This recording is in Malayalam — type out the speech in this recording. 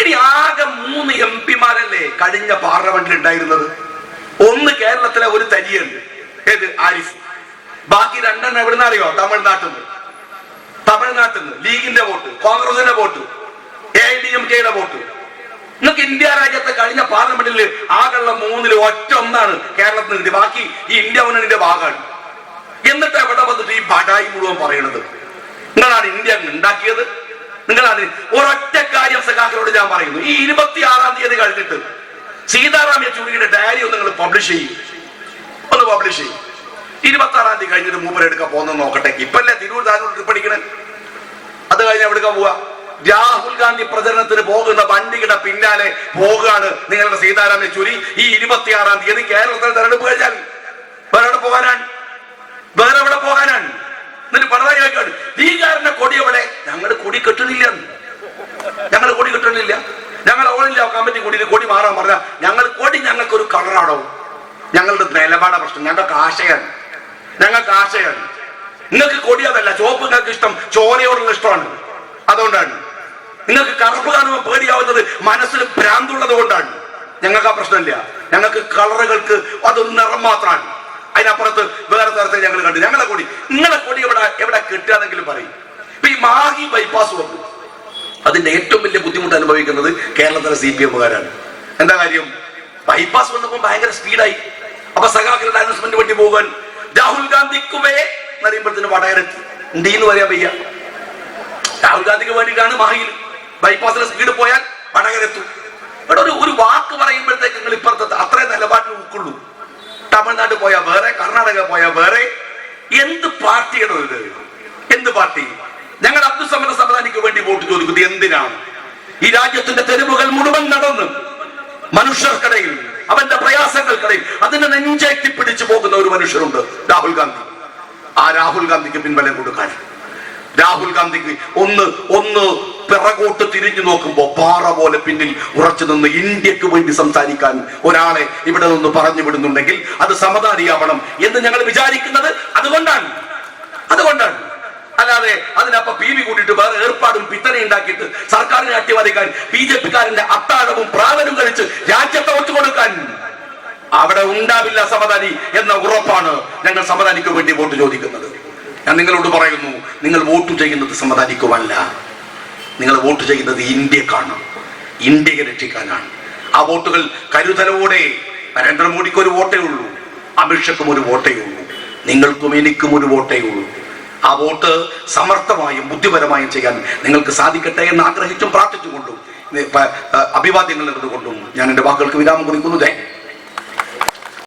ഇനി ആകെ മൂന്ന് എം പിമാരല്ലേ കഴിഞ്ഞ പാർലമെന്റിൽ ഉണ്ടായിരുന്നത്? ഒന്ന് കേരളത്തിലെ ഒരു തരിയുണ്ട്. ഏത്? ആരിഫ്. ബാക്കി രണ്ടെണ്ണം എവിടുന്ന് അറിയോ? തമിഴ്നാട്ടിൽ നിന്ന് തമിഴ്നാട്ടിൽ നിന്ന് ലീഗിന്റെ വോട്ട് കോൺഗ്രസിന്റെ വോട്ട് എ ഡി എം കെയുടെ വോട്ട്. നിങ്ങൾക്ക് ഇന്ത്യ രാജ്യത്തെ കഴിഞ്ഞ പാർലമെന്റിൽ ആകെയുള്ള മൂന്നിൽ ഒറ്റ ഒന്നാണ് കേരളത്തിൽ നിന്ന് ബാക്കി ഈ ഇന്ത്യ മുന്നണിന്റെ ഭാഗമാണ്. എന്നിട്ട് എവിടെ വന്നിട്ട് ഈ ബടായി മുഴുവൻ പറയണത്? നിങ്ങളാണ് ഇന്ത്യ അങ്ങ് ഉണ്ടാക്കിയത് അത് ഒരൊറ്റ കാര്യം സഖാക്കളോട് ഞാൻ പറയുന്നു. ഈ ഇരുപത്തി ആറാം തീയതി കഴിഞ്ഞിട്ട് സീതാറാം യെച്ചൂരിയുടെ ഡയറി ഒന്ന് നിങ്ങൾ പബ്ലിഷ് ചെയ്യും. ഒന്ന് പബ്ലിഷ് ചെയ്യും. ഇരുപത്തി ആറാം തീയതി കഴിഞ്ഞിട്ട് മൂപ്പരെടുക്കാൻ പോകുന്നത് നോക്കട്ടെ. ഇപ്പല്ലേ തിരൂർ താനൂർ ട്രിപ്പ് അടിക്കണേ അത് കഴിഞ്ഞ് എവിടെ പോവാ രാഹുൽ ഗാന്ധി പ്രചരണത്തിന് പോകുന്ന വണ്ടിയുടെ പിന്നാലെ പോകുകയാണ് നിങ്ങളുടെ സീതാറാം യെച്ചൂരി. ഈ ഇരുപത്തിയാറാം തീയതി കേരളത്തിൽ തെരഞ്ഞെടുപ്പ് കഴിഞ്ഞാൽ പോകാനാണ് വേറെ എവിടെ പോകാനാണ് എന്നിട്ട് പിണറായി കേൾക്കാണ് ലീഗാരന്റെ കൊടി എവിടെ ഞങ്ങൾ കൊടി കെട്ടുന്നില്ല ഞങ്ങൾ കൊടി കെട്ടുന്നില്ല ഞങ്ങൾ ഓളില്ല കമ്മിറ്റി കൊടിയിൽ കൊടി മാറാൻ പറഞ്ഞ ഞങ്ങൾ കൊടി ഞങ്ങൾക്കൊരു കളറാണോ? ഞങ്ങളുടെ നിലപാട പ്രശ്നം. ഞങ്ങൾക്ക് ആശയാണ്. ഞങ്ങൾക്ക് ആശയാണ്. നിങ്ങൾക്ക് കൊടി അതല്ല ചുവപ്പ് നിങ്ങൾക്ക് ഇഷ്ടം ചോരയോടുള്ള ഇഷ്ടമാണ്. അതുകൊണ്ടാണ്. നിങ്ങൾക്ക് കറുപ്പ് കാണുമ്പോൾ പേടിയാവുന്നത് മനസ്സിൽ ഭ്രാന്തുള്ളത് കൊണ്ടാണ്. ഞങ്ങൾക്ക് ആ പ്രശ്നമില്ല. ഞങ്ങൾക്ക് കളറുകൾക്ക് അതൊരു നിറം മാത്രമാണ്. അതിനപ്പുറത്ത് വേറെ തരത്തിൽ ഞങ്ങൾ കണ്ടു. ഞങ്ങളെ കൊടി നിങ്ങളെ കൊടി എവിടെ എവിടെ കിട്ടുകയാണെങ്കിലും പറയും. ഇപ്പൊ മാഹി ബൈപ്പാസ് വന്നു. അതിന്റെ ഏറ്റവും വലിയ ബുദ്ധിമുട്ട് അനുഭവിക്കുന്നത് കേരളത്തിലെ സി പി എമ്മുകാരാണ് എന്താ കാര്യം? ബൈപ്പാസ് വന്നപ്പോൾ ഭയങ്കര സ്പീഡായി അപ്പൊ സഖാക്കളുടെ അനൗൺസ്മെന്റ് വേണ്ടി പോകാൻ രാഹുൽ ഗാന്ധിക്കുമേ എന്നറിയുമ്പോഴത്തേന് വടകരത്തി. ഉണ്ടീന്ന് പറയാൻ വയ്യ. രാഹുൽ ഗാന്ധിക്ക് വേണ്ടിയിട്ടാണ് മാഹിയിൽ ബൈപ്പാസിലെ സ്പീഡ് പോയാൽ വടകരെത്തും. ഇവിടെ ഒരു ഒരു വാക്ക് പറയുമ്പോഴത്തേക്ക് നിങ്ങൾ ഇപ്പുറത്തെ അത്രയും നിലപാടിൽ ഉൾക്കൊള്ളൂ. തമിഴ്നാട് പോയാൽ വേറെ കർണാടക പോയാൽ വേറെ. എന്ത് പാർട്ടിയുടെ ഇത്? എന്ത് പാർട്ടി? ഞങ്ങൾ അബ്ദുസമര സമദാനിക്ക് വേണ്ടി വോട്ട് ചോദിക്കുന്നത് എന്തിനാണ്? ഈ രാജ്യത്തിന്റെ തെരുവുകൾ മുഴുവൻ നടന്ന് മനുഷ്യർക്കിടയിൽ അവന്റെ പ്രയാസങ്ങൾക്കിടയിൽ അതിനെ നെഞ്ചേറ്റി പിടിച്ചു പോകുന്ന ഒരു മനുഷ്യരുണ്ട് രാഹുൽ ഗാന്ധി. ആ രാഹുൽ ഗാന്ധിക്ക് പിൻബലം കൊടുക്കാൻ. രാഹുൽ ഗാന്ധിക്ക് ഒന്ന് ഒന്ന് പിറകോട്ട് തിരിഞ്ഞു നോക്കുമ്പോ പാറ പോലെ പിന്നിൽ ഉറച്ചു നിന്ന് ഇന്ത്യയ്ക്ക് വേണ്ടി സംസാരിക്കാൻ ഒരാളെ ഇവിടെ നിന്ന് പറഞ്ഞു വിടുന്നുണ്ടെങ്കിൽ അത് സമതാരിയാവണം എന്ന് ഞങ്ങൾ വിചാരിക്കുന്നത്. അതുകൊണ്ടാണ് അതിനപ്പോ പി വി കൂട്ടിയിട്ട് വേറെ ഏർപ്പാടും പിത്തനെ ഉണ്ടാക്കിയിട്ട് സർക്കാരിനെ അട്ടിമറിക്കാൻ ബി ജെ പിക്കാരന്റെ അത്താഴവും പ്രാവനും കഴിച്ച് രാജ്യത്തെ ഒത്തു കൊടുക്കാൻ അവിടെ ഉണ്ടാവില്ല സമതാനി എന്ന ഉറപ്പാണ് ഞങ്ങൾ സമതാനിക്ക് വേണ്ടി വോട്ട് ചോദിക്കുന്നത്. ഞാൻ നിങ്ങളോട് പറയുന്നു നിങ്ങൾ വോട്ട് ചെയ്യുന്നത് സമതാനിക്കുമല്ല നിങ്ങൾ വോട്ട് ചെയ്യുന്നത് ഇന്ത്യക്കാണ്. ഇന്ത്യയെ രക്ഷിക്കാനാണ്. ആ വോട്ടുകൾ കരുതലോടെ നരേന്ദ്രമോദിക്ക് ഒരു വോട്ടേ ഉള്ളൂ അമിത്ഷക്കും ഒരു വോട്ടേ ഉള്ളൂ നിങ്ങൾക്കും എനിക്കും ഒരു വോട്ടേ ഉള്ളൂ. ആ വോട്ട് സമർത്ഥമായും ബുദ്ധിപരമായും ചെയ്യാൻ നിങ്ങൾക്ക് സാധിക്കട്ടെ എന്ന് ആഗ്രഹിച്ചും പ്രാർത്ഥിച്ചുകൊണ്ടും അഭിവാദ്യങ്ങൾ നേർന്നുകൊണ്ടും ഞാൻ എന്റെ വാക്കുകൾക്ക് വിരാമം കുറിക്കുന്നു.